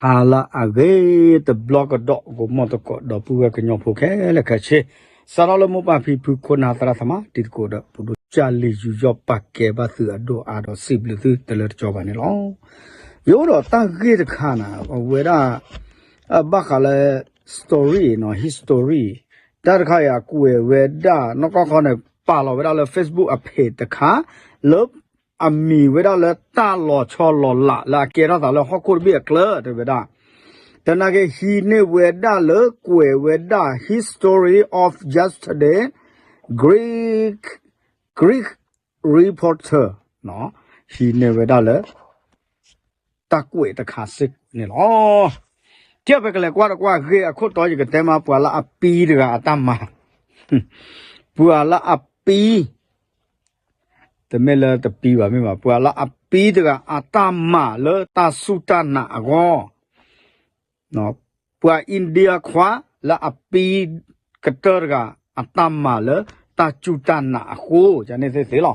ala age the blog dot go mo to ko do pu ke nyo phu ke le kha che sa lo mo pa phi phu ko na tra thama ti ko do pu do cha li yu yo pa ke ba su a do a do sip lu su te le jo ba ne lo yo do ta ge de kha na we da a ba kha le story no history တာတခါရကိုယ်ဝေဒနကောခေါနဲ့ပါလောဝေဒလဲ Facebook အဖေတခါလဘ အမီဝဲတော့လဲတာလော်ချော်လော်လာလာကေရတာလဲဟောကူဘီကလတဲ့ဝဲတာတနကေဟီနေဝဲတာလဲကွယ်ဝဲတာ history of yesterday greek greek reporter နော်ဟီနေဝဲတာလဲတကွယ်တခါစစ်နေလောတယောက်ပဲကလေးကွာကွာခေအခုတော်ကြီးကတဲမပွာလာအပီးတကအတမပွာလာအပီး ต่มาปัวละอปีเดืออาตมาปัวละอปีแต่ไม่เลยแต่ปีว่าไม่มาปัวละอปีเดืออาตมาเลยตาสุตานะก็เนาะปัวอินเดียขวาละอปีกระเตอร์กอาตมาเลยตาจุตานะโคจะเนี่ยเสียหรอ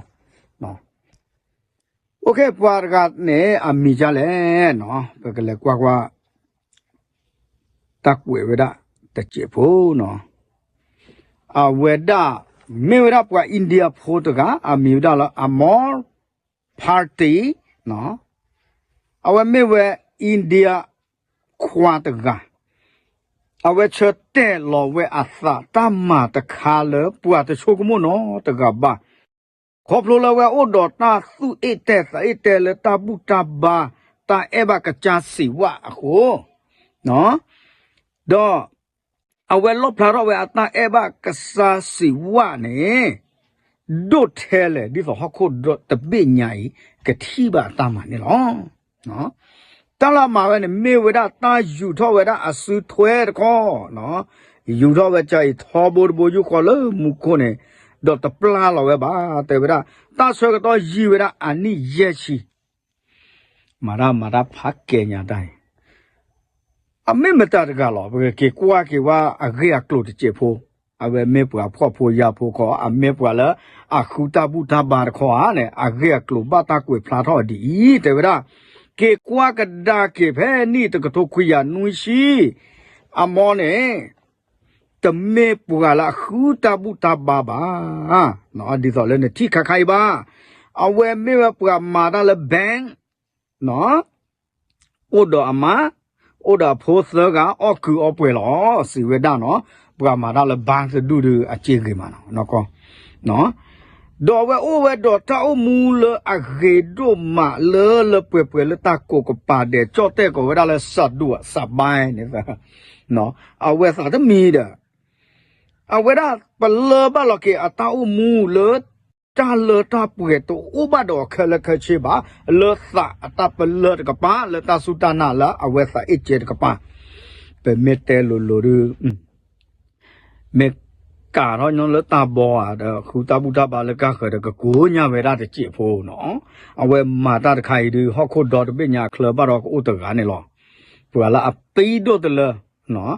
เนาะ โอเคปัวกาเนี่ยอามีจาเลยเนาะไปกันเล မေဝရပွားအိန္ဒိယဖိုတကအမေဒါလအမောပါတီနော်အဝမေဝအိန္ဒိယခွာတကအဝချတဲလောဝဲအသတမတခါလပွားတချိုကမနော်တကဘာခေါပလိုလဝဲအိုဒေါ်တာစုအေတဲစအေတဲလတာပုတာဘာတာအဲဘကချာစီဝအခုနော်တော့ အဝဲလောဖလာတော့ဝဲအတာအဲဘကစားစီဝနေဒုတ်ထဲလေဒီဆိုဟခုဒတ်တပိညာဤကတိပါတာမနေလောနော်တလာမှာပဲနေမေဝဒတာယူထောဝဲဒအဆူထွဲတခေါနော်ယူထောဝဲကြိုက်ထောဘောဘောယူခေါ်လို့မူခုနေတော့တပလာလောဝဲပါတဲ့ဝဲဒတာဆွဲကတော့ယူဝဲဒအနိရဲ့ချီမာရမာရဖတ်ကေညာတိုင်း အမေမတတကလောဘကေကွာကေဝါအဂေအကလုတ်ချေဖိုအဝဲမေပွားဖော့ဖိုရဖိုခေါ်အမေပွားလာအခုတပုတဘာခေါ်ဟာနဲ့အဂေအကလုဘတာကွေဖလာတော့ဒီတေဝရကေကွာကဒါကေဖဲနီတကထုတ်ခွေရနွီရှိအမောနဲ့တမေပွားလာခုတပုတဘာဘာနော်ဒီတော့လည်းတိခခိုင်ပါအဝဲမေပွားမာတာလည်းဘန်နော်ဥဒ္ဒအမာ โอดาโพสกาออคืออป่วยหรอสิเวดาเนาะปรามาดาละบางสะดุดอเจเกมาเนาะเนาะก็เนาะดอเวโอเวดอตาอมูเลอะเกโดมาเลเลป่วยป่วยเลตาโกกปาเดจอเตก็เวดาละสัดดุสับายเนี่ยเนาะเอาเวสาตมีเดเอาเวดาปเลบะลอเกอะตาอมูเล တာလတာပွေတော့ဥပဒေခလခချေပါလသအတပလတကပါလတသုတနာလာအဝဲသအချေတကပါပမေတဲလိုလိုရမေကာရောညလတာဘောအားခုတပုတပါလကခရကကိုညာဝေရတဲ့ကြည့်ဖို့နော်အဝဲမာတာတခိုင်ဒီဟော့ခုဒေါ်တပညာကလဘရောဥတကနေလောပူလာအပိဒိုတလနော်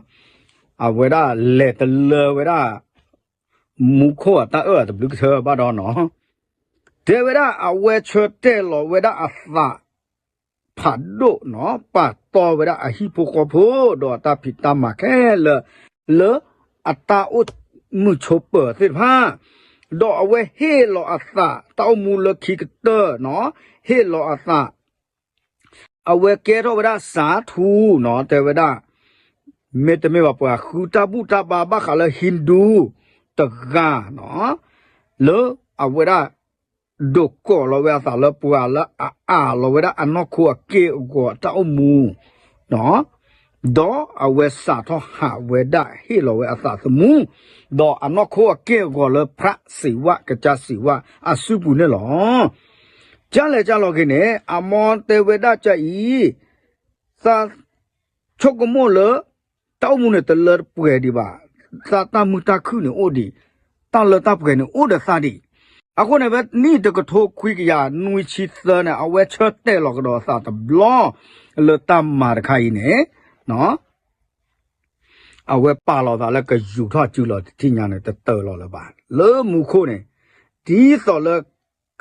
အဝဲရလက်တလဝဲရ မူခေါ်တာအဲ့ဒါဘလူးချဘာတော့နော်ဒေဝရအဝဲချတဲ့လောဝဒအသာဖတ်ဒိုနော်ပတ်တော်ဝရအဟိပိုကဖို့ဒေါ်တာဖိတမခဲလလအတာဥမှုချပစစ်ဖာဒေါ်အဝဲဟေလောအသာတောက်မူလခိကတနော်ဟေလောအသာအဝဲကဲတော့ဝရစာထူနော်တေဝရမေတ္တမေဝပွားခူတာပုတာဘာဘခလဟိန္ဒူ တကားနော်လောအဝရဒုကောလောဝဲသာလပွာလအာအာလောဝရအနောခုအကေကိုတောက်မူနော်ဒေါ်အဝဲစာတော့ဟာဝဲဒဟီလောဝဲအသာသမူဒေါ်အနောခုအကေကိုလဖရစီဝကကြစီဝအစုပူနေလောကြလေကြလောကိနေအမောတေဝဒကြဤသာချုပ်ကမို့လတောက်မှုနဲ့တလပွေဒီပါ sa ta mu ta khu ne odi ta le ta pwe ne oda sa di ako ne bet ni de ko tho khwi ya nui chi sa ne awe chot te lo ko sa ta blo le ta ma de khai ne no အဝဲပါလောတာလည်းကယူထကျူလောတိညာနဲ့တတော်လောလပါလေမူခိုနေဒီစော်လ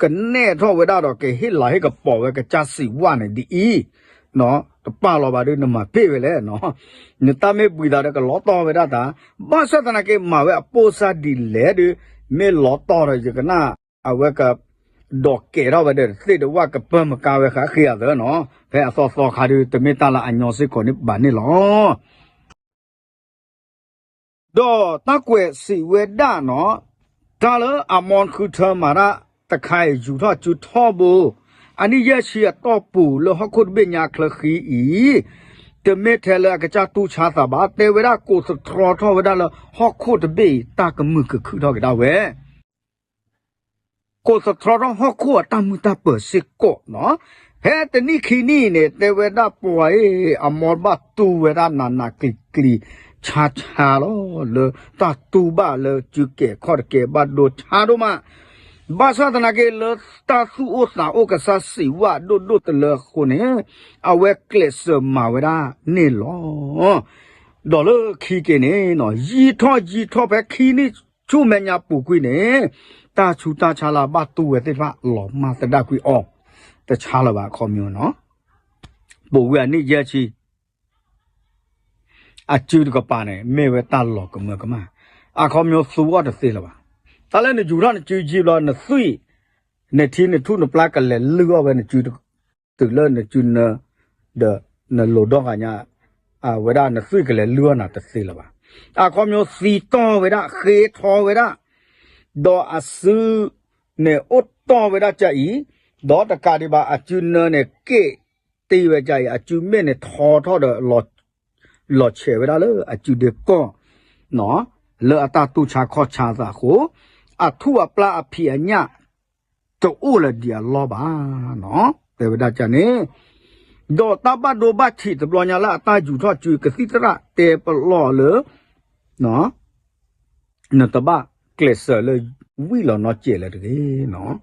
ကနေထောဝဲတော့ကဟိလာဟိကပေါ်ဝဲကချစီဝါနေဒီနော် တပါလောပါတို့နမဖေပဲလေနော်နတမေပူတာကလောတော်ဝရတာဘာစတနာကေမဝဲပိုစာဒီလေဒမေလောတော်ရကနာအဝကดอกเกเราไปเด้อสิดว่ากับเปิ้มกาเวขาเขียเด้อเนาะแพ้ซอซอคาดูตะเมตาละอัญญอสิคนนี่บานนี่หรอดอตะกวยสิเวดาเนาะดาเลอมอนคือเธอมาระตะไค อยู่ทอจุดทอบูอันนี้เยเชียต่อปู่แล้วฮอกคุดเบญาคลขีอีတမေထဲလကကြတူချာသာဘာတေဝရကိုစထရထောဝဒလဟော့ခုတဘေတာကမှုကခုတော့ကြတော့ဝဲ ကိုစထရဟခုအတမှုတပစကောနော်ဟဲ့တနိခိနီနေတေဝဒပွားအမောဘတူဝရနာနာကလီကလီချာချာလောလေတတူပါလေကျုကေခေါ်ကေဘတ်ဒိုချာဒိုမ ဘာသာတနာကေလတဆူအိုစာအိုကဆာစီဝဒိုဒိုတလေခုနေအဝဲကလစ်မာဝရနေလောဒေါ်လခီကေနေနော်ရီထောရီထောပဲခီနီချုမညာပူကွိနေတာချူတာချလာဘတူဝဲတဲ့ဖလောမတဒကွိအောတချလာပါခေါ်မျိုးနော်ပူဝဲနိရချီအကျူတကပါနေမေဝဲတလောကမကမအခေါ်မျိုးသူဝတ်တဲ့လာပါ တလည်းနေဂျူရနေကျူကြီးလောနေဆွေနေတီနေထုနပလကလည်းလူဝဲနေကျူတူလနေကျူနဒနလိုတော့ကညာအဝဒနေဆွေကလည်းလူဝနာတစေလာပါအခေါ်မျိုးစီတော်ဝဲဒခေထောဝဲဒ do asu ne otto veda chai do ta ka di ba achu ne ne ke ti ve chai achu me ne tho tho de lo lo che veda le achu de ko no le ata tu cha kho cha sa ko a thu a pla a phi a nya to o le dia lo ba no te veda cha ne do ta ba do ba chi de lo nya la ta ju tho chu ka si tra te pa lo le no no ta ba ကလစ်ဆာလေဝီလောနော်ကျဲလေတကယ်နော်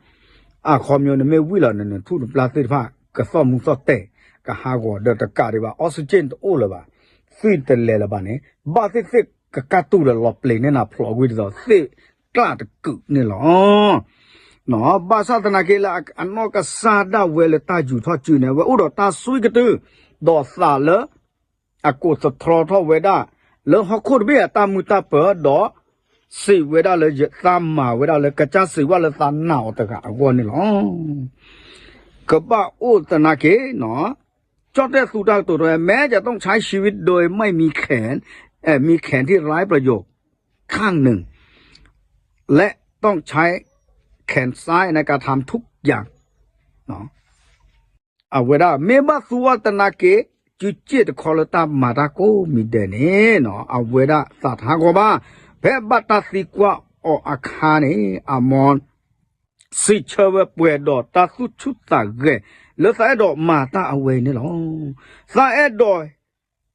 အခါမျိုးနမေဝီလောနနထုပလာတိဖာကစောမှုစောတဲ့ကဟာကောဒတကာဒီပါအောက်ဆီဂျင်တိုလပါဆွီတလေလပါနေဘာစစ်စစ်ကကတူလလောပလေနေနာဖလောဝီတော့စစ် กลาดกึเนี่ยหรอเนอะภาษาตนาเกลาอันนอกซาดาเวลตาอยู่ทอจืเนี่ยว่าอุดตาสุยกตือดอสาเลอกูสตรอทอเวดาเลฮอคุดเบียตามุตาเปอดอสิเวดาเลยจะตามมาเวดาเลยกระจาสิว่าเลยตามหนาวตะกะกวนนี่หรอกบ้าอุตนาเกหนอะจอดได้สุดาตัวตัวแม้จะต้องใช้ชีวิตโดยไม่มีแขนเอ๋มีแขนที่ร้ายประโยชน์ข้างหนึ่ง และต้องใช้แขนซ้ายในการทำทุกอย่างเนาะเอาเวลาเมื่อสัวตนาเกจุดเจ็ดคอลตามาตาโกมีเดเนเนาะเอาเวลาสัตว์หากบ้าเพบบัตสิกว่าออาคาเนอามอนสิเชวเปวดอตาสุชุดตาเกแล้วสายดอกมาตาเอาเวนี่หรอสายดอก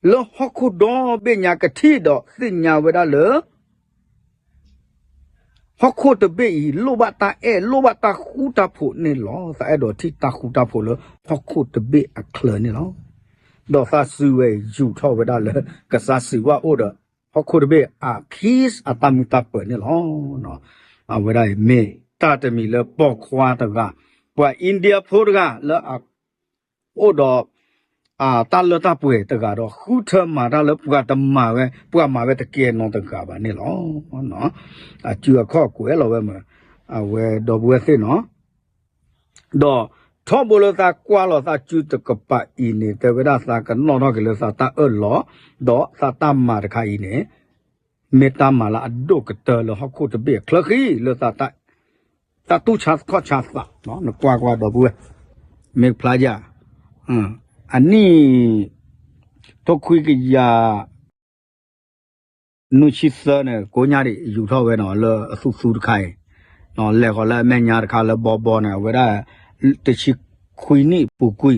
แล้วฮอกคุดอเบียญากะที่ดอกสิญญาเวลาเลอ ဟခုတဘေလောဘတာအဲလောဘတာခုတာဖို့နေလောစာအဲ့တော့တိတာခုတာဖို့လောဟခုတဘေအခလနေလောတော့သာစုဝဲယူထောဝဒလောကစားစီဝအိုတော့ဟခုရဘေအခီးအတမီတပ်ပနေလောနော်အဝရမေတာတမီလပေါခွာတကပွာအိန္ဒိယဖိုးတကလအအိုတော့ အာတလတပွေတကတော့ခုထမာတလပွာတမပဲပွာမှာပဲတကယ်နော်တကပါနေလောနော်အကျူအခော့ကွယ်လောပဲမအဝဲတော့ဘွယ်သိနော်တော့ထောဘလသာကွာလောသာကျူတကပအီနေတဝရသာကနောတော့ကလေးသာတာအလောတော့သာတမတခါအီနေမေတ္တာမလာအဒုကတလဟခုတဘေခလခီလသာတာတတူချတ်ခောချတ်ပါနော်နကွာကွာတော့ဘူးမေဖလာကြအင်း အနီတော့ခွေကရနုရှိစနဲ့ကိုညာရီယူထောက်ပဲနော်လောအဆုစုတခိုင်နော်လက်ခေါ်လက်မညာတခါလဘောဘောနဲ့ဝရတချိခွေနိပူကွိ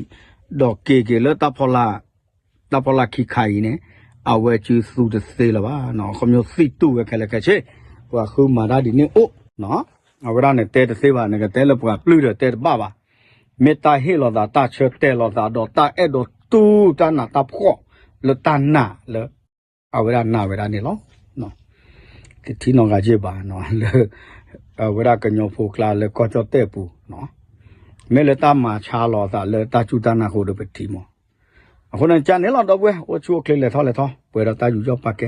တော့ကေကေလတဖလာတဖလာခိခိုင်နေအဝဲကျူစုတစေးလပါနော်ခမျိုးစိတုဝဲခဲလကချေဟိုခုမာရဒီနေအိုနော်အဝရနဲ့တဲတစေးပါနဲ့ကတဲလပွားပလူတဲ့တဲပါပါ မေတ္တာဟေလောတာတချေတဲလောတာတော့တာအဲ့တော့တူတနာတဖောလတနာလအဝရနာဝရနေလောနော်တီနောကကြည့်ပါနော်လေအဝရကညောဖို့ကလာလေကောချတဲ့ပူနော်မဲလတာမာချာလောတာလေတာချူတနာဟိုဒပတိမောအခုနကြနေလောက်တော့ပွဲဟိုချိုကလေးလေထောလေထောပွဲတော့တာယူကြောပတ်ကဲ